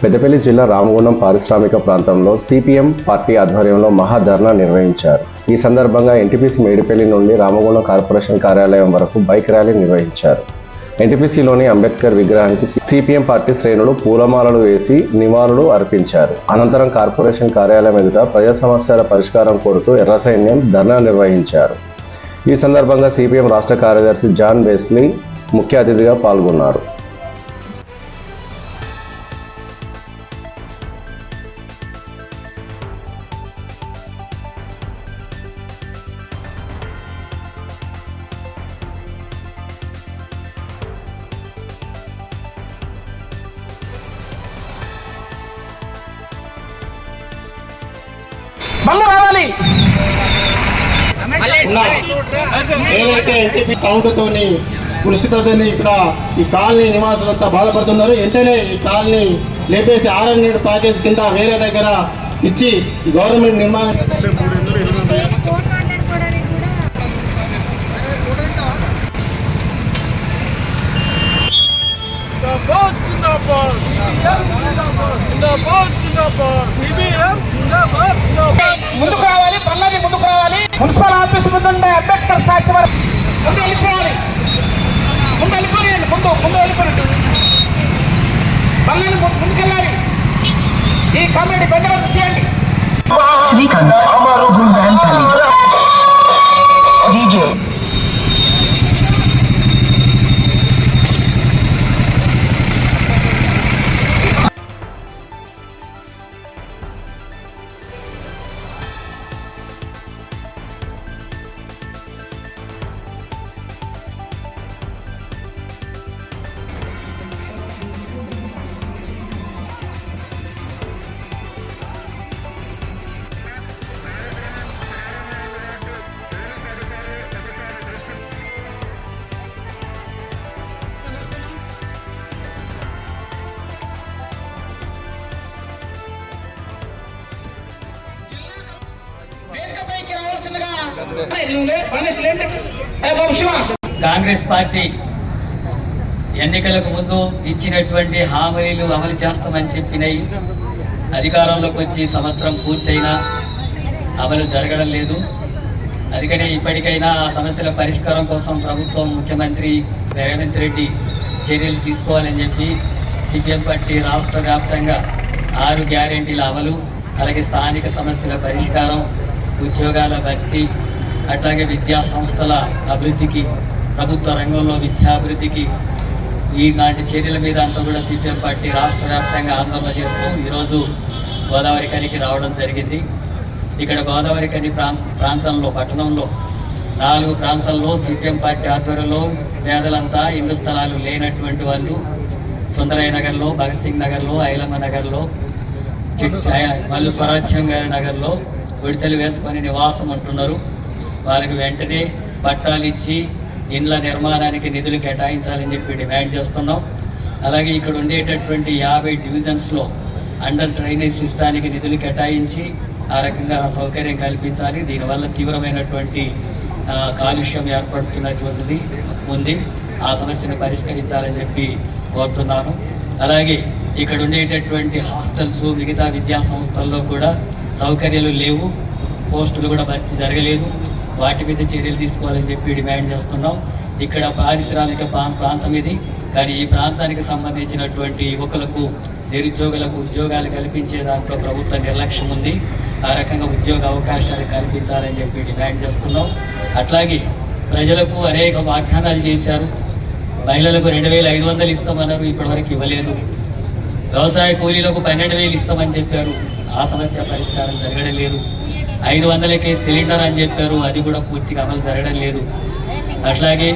Peddapalli జిల్లా రామగుండం పారిశ్రామిక ప్రాంతంలో సిపిఎం పార్టీ ఆధ్వర్యంలో మహాధర్నా నిర్వహించారు. ఈ సందర్భంగా ఎన్టీపీసీ మేడిపల్లి నుండి రామగుండం కార్పొరేషన్ కార్యాలయం వరకు బైక్ ర్యాలీ నిర్వహించారు. ఎన్టీపీసీలోని అంబేద్కర్ విగ్రహానికి సిపిఎం పార్టీ శ్రేణులు పూలమాలలు వేసి నివాళులు అర్పించారు. అనంతరం కార్పొరేషన్ కార్యాలయం ఎదుట ప్రజా సమస్యల పరిష్కారం కోరుతూ ఎర్ర సైన్యం ధర్నా నిర్వహించారు. ఈ సందర్భంగా సిపిఎం రాష్ట్ర కార్యదర్శి జాన్ బెస్లీ ముఖ్య అతిథిగా పాల్గొన్నారు. ఏదైతే ఎన్టీపీ సౌండ్తోని కృషితోని ఇక్కడ ఈ కాలనీ నివాసులంతా బాధపడుతున్నారు వెంటనే ఈ కాలనీ లేపేసి ఆర్ఎన్ నేడు ప్యాకేజ్ కింద వేరే దగ్గర ఇచ్చి ఈ గవర్నమెంట్ నిర్మాణం ఫోన్ మాట్లాడుకోవడానికి కూడా జిందాబాద్ జిందాబాద్ జిందాబాద్ జిందాబాద్ సిబిఎం జిందాబాద్ జిందాబాద్ ముందుకు రావాలి పల్లవి ముందుకు రావాలి. మున్సిపల్ ఆఫీస్ ముందుండే అంబేద్కర్ స్టాచ్యూ వరకు. ముందు వెళ్ళిపోవాలి. ముందు వెళ్ళిపోయాలి ముందు ముందు వెళ్ళిపోయింది పల్లెని ముందు- ముందుకెళ్ళాలి. ఈ కమిటీ బందోబస్తు తీయండి. కాంగ్రెస్ పార్టీ ఎన్నికలకు ముందు ఇచ్చినటువంటి హామీలు అమలు చేస్తామని చెప్పినాయి అధికారంలోకి వచ్చి సంవత్సరం పూర్తయినా అమలు జరగడం లేదు. అందుకనే ఇప్పటికైనా ఆ సమస్యల పరిష్కారం కోసం ప్రభుత్వం ముఖ్యమంత్రి రేవంత్ రెడ్డి చర్యలు తీసుకోవాలని చెప్పి సిపిఎం పార్టీ రాష్ట్ర వ్యాప్తంగా ఆరు గ్యారెంటీల అమలు అలాగే స్థానిక సమస్యల పరిష్కారం ఉద్యోగాల భర్తీ అట్లాగే విద్యా సంస్థల అభివృద్ధికి ప్రభుత్వ రంగంలో విద్యాభివృద్ధికి ఈనాటి చర్యల మీద అంతా కూడా సిపిఎం పార్టీ రాష్ట్ర వ్యాప్తంగా ఆందోళన చేస్తూ ఈరోజు గోదావరి కనికి రావడం జరిగింది. ఇక్కడ గోదావరి కని ప్రాంతంలో పట్టణంలో నాలుగు ప్రాంతాల్లో సిపిఎం పార్టీ ఆధ్వర్యంలో పేదలంతా ఇల్లు స్థలాలు లేనటువంటి వాళ్ళు సుందరయ్య నగర్లో భగత్ సింగ్ నగర్లో ఐలమ్మ నగర్లో చిట్ మల్లు స్వరాజ్యం గారి నగర్లో విడిసెలు వేసుకొని నివాసం ఉంటున్నారు వాళ్ళకి వెంటనే పట్టాలు ఇచ్చి ఇండ్ల నిర్మాణానికి నిధులు కేటాయించాలని చెప్పి డిమాండ్ చేస్తున్నాం. అలాగే ఇక్కడ ఉండేటటువంటి యాభై డివిజన్స్లో అండర్ డ్రైనేజ్ సిస్టానికి నిధులు కేటాయించి ఆ రకంగా సౌకర్యం కల్పించాలి. దీనివల్ల తీవ్రమైనటువంటి కాలుష్యం ఏర్పడుతున్నటువంటిది ఉంది. ఆ సమస్యను పరిష్కరించాలని చెప్పి కోరుతున్నాను. అలాగే ఇక్కడ ఉండేటటువంటి హాస్టల్స్ మిగతా విద్యా సంస్థల్లో కూడా సౌకర్యాలు లేవు. పోస్టులు కూడా భర్తీ జరగలేదు. వాటి మీద చర్యలు తీసుకోవాలని చెప్పి డిమాండ్ చేస్తున్నాం. ఇక్కడ పారిశ్రామిక ప్రా- ప్రాంతం ఇది. కానీ ఈ ప్రాంతానికి సంబంధించినటువంటి యువకులకు నిరుద్యోగులకు ఉద్యోగాలు కల్పించే దాంట్లో ప్రభుత్వ నిర్లక్ష్యం ఉంది. ఆ రకంగా ఉద్యోగ అవకాశాలు కల్పించాలని చెప్పి డిమాండ్ చేస్తున్నాం. అట్లాగే ప్రజలకు అనేక వాగ్దానాలు చేశారు. మహిళలకు రెండు వేల ఐదు వందలు ఇస్తామన్నారు ఇప్పటివరకు ఇవ్వలేదు. వ్యవసాయ కూలీలకు పన్నెండు వేలు ఇస్తామని చెప్పారు. ఆ సమస్య పరిష్కారం జరగడం లేదు. ఐదు వందలకే సిలిండర్ అని చెప్పారు. అది కూడా పూర్తిగా అమలు జరగడం లేదు. అట్లాగే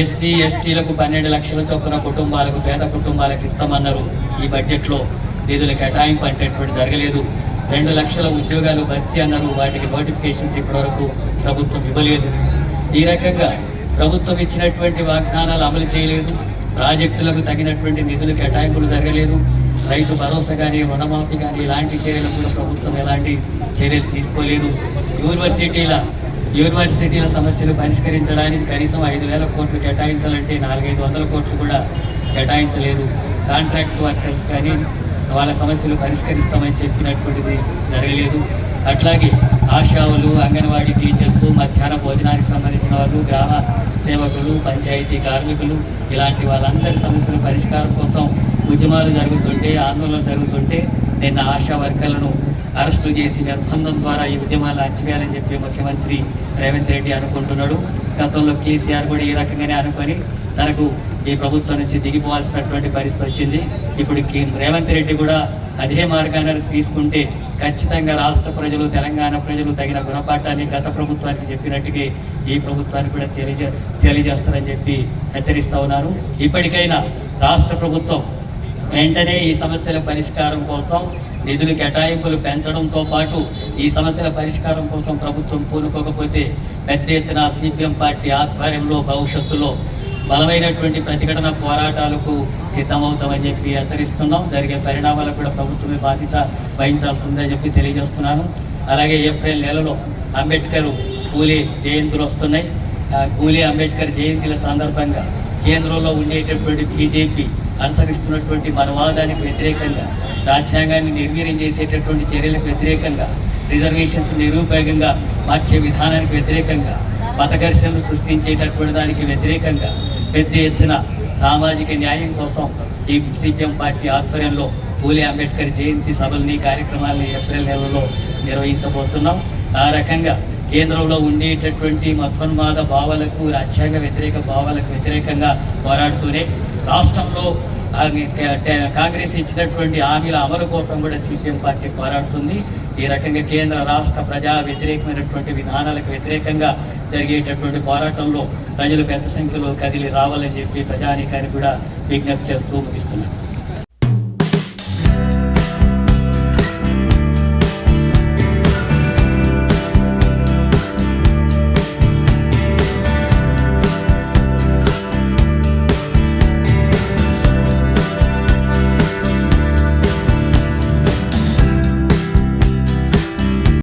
ఎస్సీ ఎస్టీలకు పన్నెండు లక్షల చొప్పున కుటుంబాలకు పేద కుటుంబాలకు ఇస్తామన్నారు. ఈ బడ్జెట్లో నిధుల కేటాయింపు అంటేటువంటి జరగలేదు. రెండు లక్షల ఉద్యోగాలు భర్తీ అన్నారు. వాటికి నోటిఫికేషన్స్ ఇప్పటివరకు ప్రభుత్వం ఇవ్వలేదు. ఈ రకంగా ప్రభుత్వం ఇచ్చినటువంటి వాగ్దానాలు అమలు చేయలేదు. ప్రాజెక్టులకు తగినటువంటి నిధులు కేటాయింపులు జరగలేదు. రైతు భరోసా కానీ రుణమాఫీ కానీ ఇలాంటి చర్యలు కూడా ప్రభుత్వం ఎలాంటి చర్యలు తీసుకోలేదు. యూనివర్సిటీల యూనివర్సిటీల సమస్యలు పరిష్కరించడానికి కనీసం ఐదు వేల కోట్లు కేటాయించాలంటే నాలుగైదు వందల కోట్లు కూడా కేటాయించలేదు. కాంట్రాక్ట్ వర్కర్స్ కానీ వాళ్ళ సమస్యలు పరిష్కరిస్తామని చెప్పినటువంటిది జరగలేదు. అట్లాగే ఆశావులు అంగన్వాడీ టీచర్స్ మధ్యాహ్న భోజనానికి సంబంధించిన వాళ్ళు గ్రామ సేవకులు పంచాయతీ కార్మికులు ఇలాంటి వాళ్ళందరి సమస్యల పరిష్కారం కోసం ఉద్యమాలు జరుగుతుంటే ఆందోళనలు జరుగుతుంటే నిన్న ఆశా వర్కర్లను అరెస్టు చేసి నిర్బంధం ద్వారా ఈ ఉద్యమాలు అణచివేయాలని చెప్పి ముఖ్యమంత్రి రేవంత్ రెడ్డి అనుకుంటున్నాడు. గతంలో కేసీఆర్ కూడా ఈ రకంగానే అనుకొని తనకు ఈ ప్రభుత్వం నుంచి దిగిపోవాల్సినటువంటి పరిస్థితి వచ్చింది. ఇప్పుడు రేవంత్ రెడ్డి కూడా అదే మార్గాన్ని తీసుకుంటే ఖచ్చితంగా రాష్ట్ర ప్రజలు తెలంగాణ ప్రజలు తగిన గుణపాఠాన్ని గత ప్రభుత్వానికి చెప్పినట్టుగా ఈ ప్రభుత్వానికి కూడా తెలియజే తెలియజేస్తారని చెప్పి హెచ్చరిస్తా ఉన్నారు. ఇప్పటికైనా రాష్ట్ర ప్రభుత్వం వెంటనే ఈ సమస్యల పరిష్కారం కోసం నిధులు కేటాయింపులు పెంచడంతో పాటు ఈ సమస్యల పరిష్కారం కోసం ప్రభుత్వం పూనుకోకపోతే పెద్ద ఎత్తున సిపిఎం పార్టీ ఆధ్వర్యంలో భవిష్యత్తులో బలమైనటువంటి ప్రతిఘటన పోరాటాలకు సిద్ధమవుతామని చెప్పి హెచ్చరిస్తున్నాం. జరిగే పరిణామాలకు కూడా ప్రభుత్వమే బాధ్యత వహించాల్సిందని చెప్పి తెలియజేస్తున్నాను. అలాగే ఏప్రిల్ నెలలో అంబేద్కర్ కూలీ జయంతులు వస్తున్నాయి. కూలీ అంబేద్కర్ జయంతిల సందర్భంగా కేంద్రంలో ఉండేటటువంటి బీజేపీ అనుసరిస్తున్నటువంటి మనవాదానికి వ్యతిరేకంగా రాజ్యాంగాన్ని నిర్వీర్యం చేసేటటువంటి చర్యలకు వ్యతిరేకంగా రిజర్వేషన్స్ నిరుపయోగంగా మార్చే విధానానికి వ్యతిరేకంగా మతఘర్షణలు సృష్టించేటటువంటి దానికి వ్యతిరేకంగా పెద్ద ఎత్తున సామాజిక న్యాయం కోసం ఈ సిపిఎం పార్టీ ఆధ్వర్యంలో పూలే అంబేద్కర్ జయంతి సభల్ని కార్యక్రమాల్ని ఏప్రిల్ నెలలో నిర్వహించబోతున్నాం. ఆ రకంగా కేంద్రంలో ఉండేటటువంటి మతోన్మాద భావాలకు రాజ్యాంగ వ్యతిరేక భావాలకు వ్యతిరేకంగా పోరాడుతూనే రాష్ట్రంలో కాంగ్రెస్ ఇచ్చినటువంటి హామీల అమలు కోసం కూడా సిపిఎం పార్టీ పోరాడుతుంది. ఈ రకంగా కేంద్ర రాష్ట్ర ప్రజా వ్యతిరేకమైనటువంటి విధానాలకు వ్యతిరేకంగా జరిగేటటువంటి పోరాటంలో ప్రజలు పెద్ద సంఖ్యలో కదిలి రావాలని చెప్పి ప్రజానీకానికి కూడా విజ్ఞప్తి చేస్తూ ముగిస్తున్నారు